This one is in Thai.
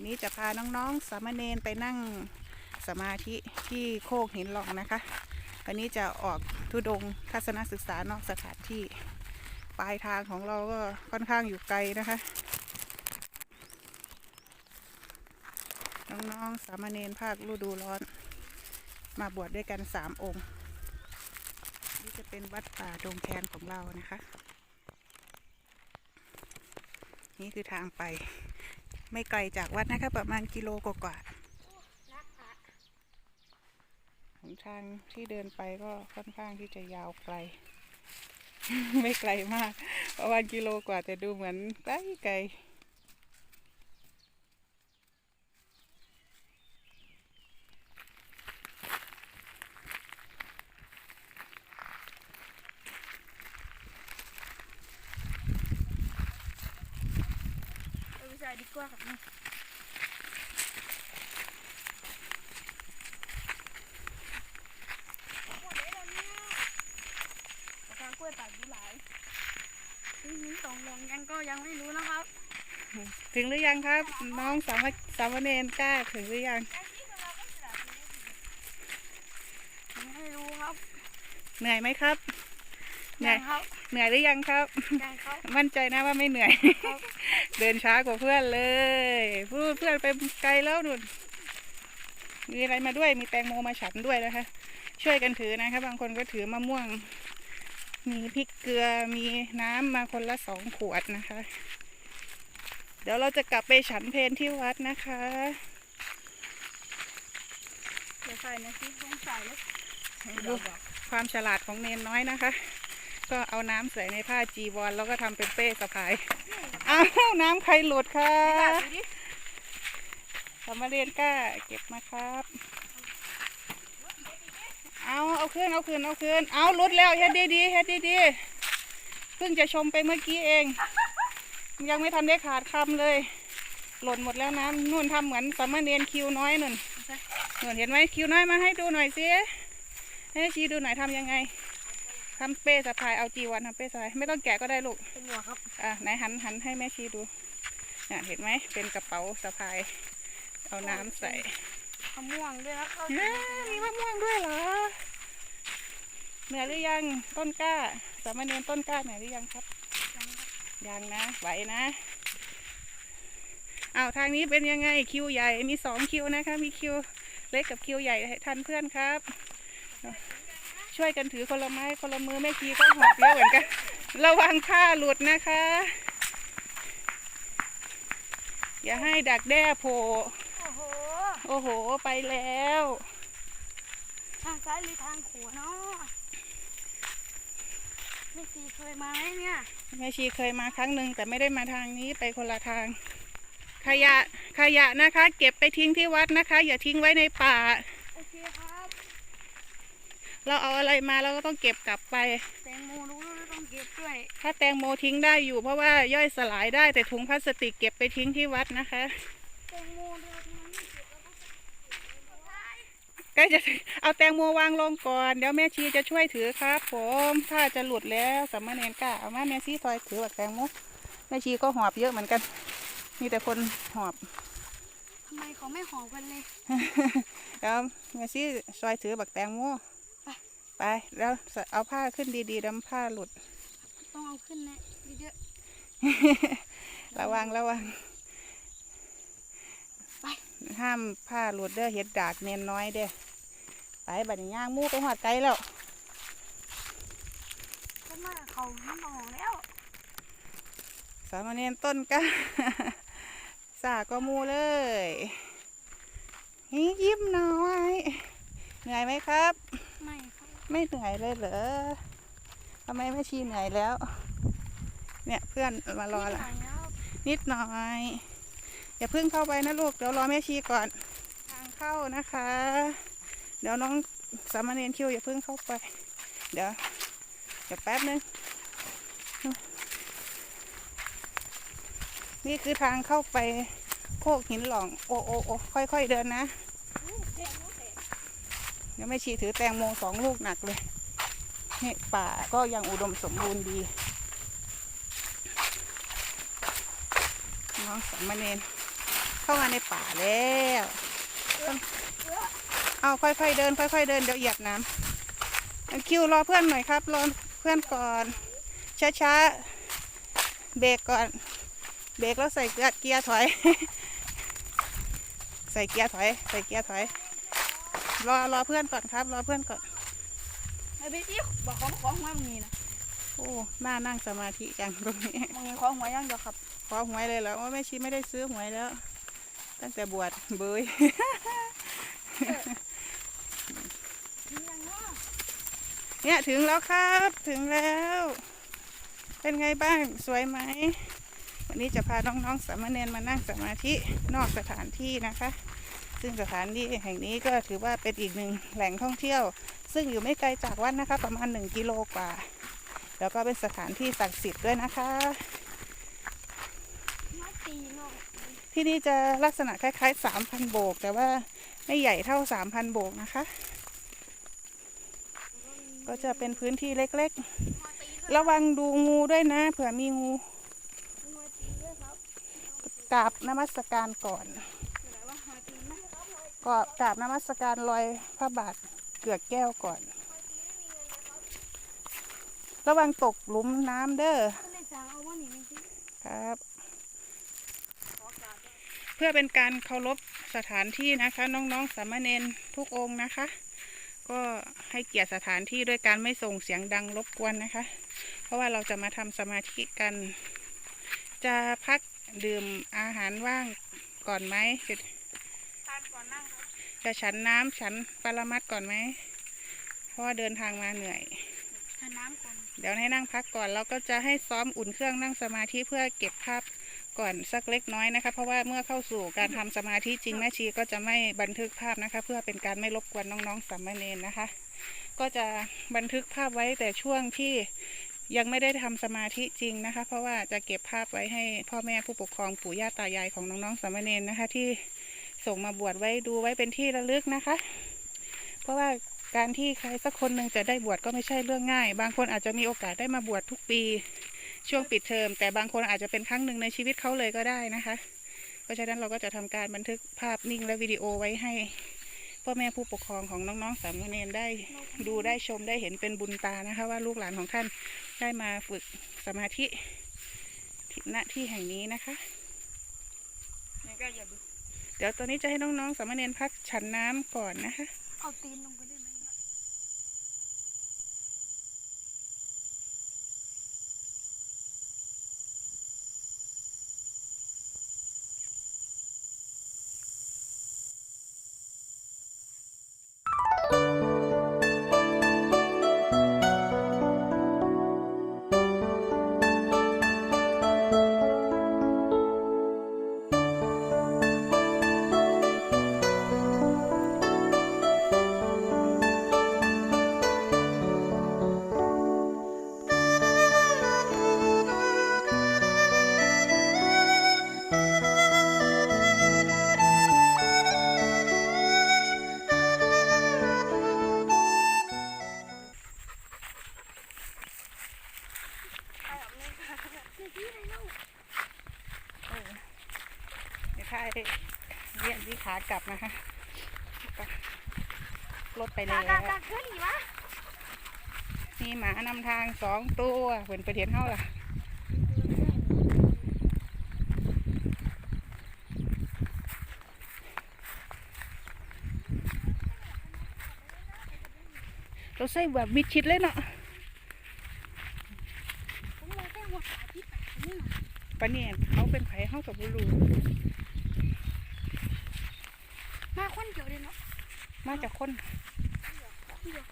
วันนี้จะพาน้องๆสามเณรไปนั่งสมาธิที่โคกหินหลองนะคะ วันนี้จะออกทุดงทัศนศึกษานอกสถานที่ ปลายทางของเราก็ค่อนข้างอยู่ไกลนะคะ น้องๆสามเณรภาคฤดูร้อน มาบวชด้วยกันสามองค์ นี่จะเป็นวัดป่าดงแคนของเรานะคะ นี่คือทางไป ไม่ไกลจากวัดนะคะประมาณกิโลกว่าๆหนทางที่เดินไปก็ค่อนข้างที่จะยาวไกล ไม่ไกลมาก ประมาณกิโลกว่าแต่ดูเหมือนไกลไกล ไปวิจัยดีกว่าครับนี่ทางกล้วยป่ายุหลายที่นี้สองลงยังก็ยังไม่รู้นะครับ ถึงหรือยังครับ น้องสามสามเณรกล้าถึงหรือยังยังไม่รู้ครับ เหนื่อยไหมครับ เหนื่ยัอยงครับ เหนื่อยหรือยังครับ ยังครับ มั่นใจนะว่าไม่เหนื่อยครับเดินช้ากว่าเพื่อนเลยพูดเพื่อนไปไกลแล้วนุ่น มีอะไรมาด้วย มีแตงโมมาฉันด้วยนะคะ ช่วยกันถือนะคะ บางคนก็ถือมะม่วง มีพริกเกลือ มีน้ำมาคนละสองขวดนะคะ เดี๋ยวเราจะกลับไปฉันเพลที่วัดนะคะเดี๋ยวใส่นะพี่ต้องใส่เลยดูความฉลาดของเนนน้อยนะคะ ก็เอาน้ำใส่ในผ้าจีวรแล้วก็ทำเป็นเป้สะพาย อ้าวน้ำใครหลุดคะสามเณรกล้าเก็บมาครับ เอาเอาคืนเอาคืนเอาคืนเอาหลุดแล้วเฮ็ดดีๆเฮ็ดดีๆเพิ่งจะชมไปเมื่อกี้เอง ยังไม่ทันได้ขาดคำเลย หล่นหมดแล้วน้ำนู่นทำเหมือนสามเณรคิวน้อยนุ่นนุ่นเห็นไหมคิวน้อยมาให้ดูหน่อยสิให้ชีดูหน่อยทำยังไง ทำเป้สะพายเอาจีวันทำเป้สะพายไม่ต้องแกะก็ได้ลูกเป็นหัวครับอะไหนหันหันให้แม่ชีดูเนี่ยเห็นไหมเป็นกระเป๋าสะพาย เอาน้ำใส่มะม่วงด้วยนะเข้าเอ้ยมีมะม่วงด้วยเหรอเหนื่อยหรือยังต้นกล้า สามเณรต้นกล้าเหนื่อยหรือยังครับ ยังนะไหวนะอ้าวทางนี้เป็นยังไงคิวใหญ่มีสองคิวนะคะ มีคิวเล็กกับคิวใหญ่ให้ทันเพื่อนครับ ช่วยกันถือคนละไม้คนละมือแม่ชีก็หอบเยอะเหมือนกัน ระวังผ้าหลุดนะคะ อย่าให้ดักแด้โผล่โอ้โห โอ้โห ไปแล้ว ทางซ้ายหรือทางขวาเนาะไม่สีเคยมาไหมเนี่ย แม่ชีเคยมาครั้งหนึ่งแต่ไม่ได้มาทางนี้ไปคนละทาง ขยะขยะนะคะ เก็บไปทิ้งที่วัดนะคะ อย่าทิ้งไว้ในป่าโอเคครับ เราเอาอะไรมาเราก็ต้องเก็บกลับไป แตงโมรู้แล้วต้องเก็บด้วยถ้าแตงโมทิ้งได้อยู่เพราะว่าย่อยสลายได้แต่ถุงพลาสติกเก็บไปทิ้งที่วัดนะคะ แตงโมเดินมาไม่เก็บแล้วก็ได้ใกล้จะถึงเอาแตงโมวางลงก่อน เดี๋ยวแม่ชีจะช่วยถือครับ ผมถ้าจะหลุดแล้วสามเณรกล้าเอามาแม่ชีซอยถือแบบแตงโมแม่ชีก็หอบเยอะเหมือนกัน มีแต่คนหอบ ทำไมเขาไม่หอมกันเลย แล้วแม่ซี่ซอยถือบักแตงโม ไปไปแล้วเอาผ้าขึ้นดีๆดำผ้าหลุด ต้องเอาขึ้นนะเยอะระวังระวังไปห้ามผ้าหลุดเด้อเห็ดดากเนนน้อยเด้อไปบัดนี้ย่างหมูไปหอดไกลแล้วๆก็มาเขาไม่หอมแล้ว สามเณรต้นกล้าสาก็หมูเลยนี่ยิ้มน้อย เหนื่อยไหมครับ ไม่ครับ ไม่เหนื่อยเลยเหรอทำไมไม่ชีเหนื่อยแล้ว เนี่ยเพื่อนมารอนิดละหน่อยนะครับนิดหน่อย อย่าเพิ่งเข้าไปนะลูก เดี๋ยวรอแม่ชีก่อน ทางเข้านะคะ เดี๋ยวน้องสามเณรคิวอย่าเพิ่งเข้าไป เดี๋ยวเดี๋ยวแป๊บนึง นี่คือทางเข้าไปโคกหินหล่อง โอ้โอ้โอ้ค่อยๆเดินนะเดี๋ยวแม่ชีถือแตงโมสองลูกหนักเลยนี่ป่าก็ยังอุดมสมบูรณ์ดีน้องสามเณรเข้ามาในป่าแล้วเอาค่อยๆเดิน ค่อยๆเดินเดี๋ยวเหยียบน้ำคิวรอเพื่อนหน่อยครับรอเพื่อนก่อนช้าๆเบรกก่อน เบรกแล้วใส่เกียร์ถอย ใส่เกียร์ถอย ใส่เกียร์ถอย รอรอเพื่อนก่อนครับ รอเพื่อนก่อนไอ้พี่ที่บอกของของหัวมึงนี่นะโอ้น่านั่งสมาธิจังตรงนี้มึงมีของหัวยังเดียวครับ ขอหวยเลยเหรอว่าแม่ชีไม่ได้ซื้อหวยแล้ว ตั้งแต่บวชเบยยังเนาะเนี่ยถึงแล้วครับ ถึงแล้ว เป็นไงบ้างสวยไหมวันนี้จะพาน้องๆสามเณรมานั่งสมาธินอกสถานที่นะคะ ซึ่งสถานที่แห่งนี้ก็ถือว่าเป็นอีกหนึ่งแหล่งท่องเที่ยว ซึ่งอยู่ไม่ไกลจากวัดนะคะ ประมาณหนึ่งกิโลกว่า แล้วก็เป็นสถานที่ศักดิ์สิทธิ์ด้วยนะคะ ที่นี่จะลักษณะคล้ายๆสามพันโบก แต่ว่าไม่ใหญ่เท่าสามพันโบกนะคะ ก็จะเป็นพื้นที่เล็กๆ ระวังดูงูด้วยนะ เผื่อมีงูกราบนมัสการก่อน ไหนว่ามาตีไหม ก็กราบนมัสการรอยพระบาทเกือกแก้วก่อน ระวังตกหลุมน้ำเด้อครับ เพื่อเป็นการเคารพสถานที่นะคะ น้องๆสามเณรทุกองนะคะ ก็ให้เกียรติสถานที่ด้วยการไม่ส่งเสียงดังรบกวนนะคะ เพราะว่าเราจะมาทำสมาธิกัน จะพักดื่มอาหารว่างก่อนไหมจะ ทานก่อนนั่งครับ จะฉันน้ำฉันปรมัดก่อนไหมเพราะว่าเดินทางมาเหนื่อยทานน้ำก่อนเดี๋ยวให้นั่งพักก่อนเราก็จะให้ซ้อมอุ่นเครื่องนั่งสมาธิเพื่อเก็บภาพก่อนสักเล็กน้อยนะคะ เพราะว่าเมื่อเข้าสู่การทำสมาธิจริงแม่ชีก็จะไม่บันทึกภาพนะคะ เพื่อเป็นการไม่รบกวนน้องๆสามเณรนะคะ ก็จะบันทึกภาพไว้แต่ช่วงที่ยังไม่ได้ทำสมาธิจริงนะคะ เพราะว่าจะเก็บภาพไว้ให้พ่อแม่ผู้ปกครองปู่ย่าตายายของน้องๆสามเณรนะคะที่ ส่งมาบวชไว้ดูไว้เป็นที่ระลึกนะคะ เพราะว่าการที่ใครสักคนหนึ่งจะได้บวชก็ไม่ใช่เรื่องง่าย บางคนอาจจะมีโอกาสได้มาบวชทุกปีช่วงปิดเทอม แต่บางคนอาจจะเป็นครั้งหนึ่งในชีวิตเขาเลยก็ได้นะคะ เพราะฉะนั้นเราก็จะทำการบันทึกภาพนิ่งและวิดีโอไว้ให้พ่อแม่ผู้ปกครองของน้องๆสามเณรได้ดูได้ชมได้เห็นเป็นบุญตานะคะ ว่าลูกหลานของท่านได้มาฝึกสมาธิณที่แห่งนี้นะคะนี่ก็อย่าดู เดี๋ยวตอนนี้จะให้น้องๆสามเณรพักฉันน้ำก่อนนะคะ เอาตีนลงไปด้วย กลับนะคะรถไปแล้กาวกากาขึ้นอีกวะมีหมานำทางสองตัวเหมือนไปเทียนเท่าล่ะเราใส่แบบมิดชิดเลยเนาะผมมองแค่หัวขาที่ปากนี่นะปะเนี่ยเขาเป็นไผเข้ากับบุรูมา คนเดียวเลยเนาะมาจากคนเดียว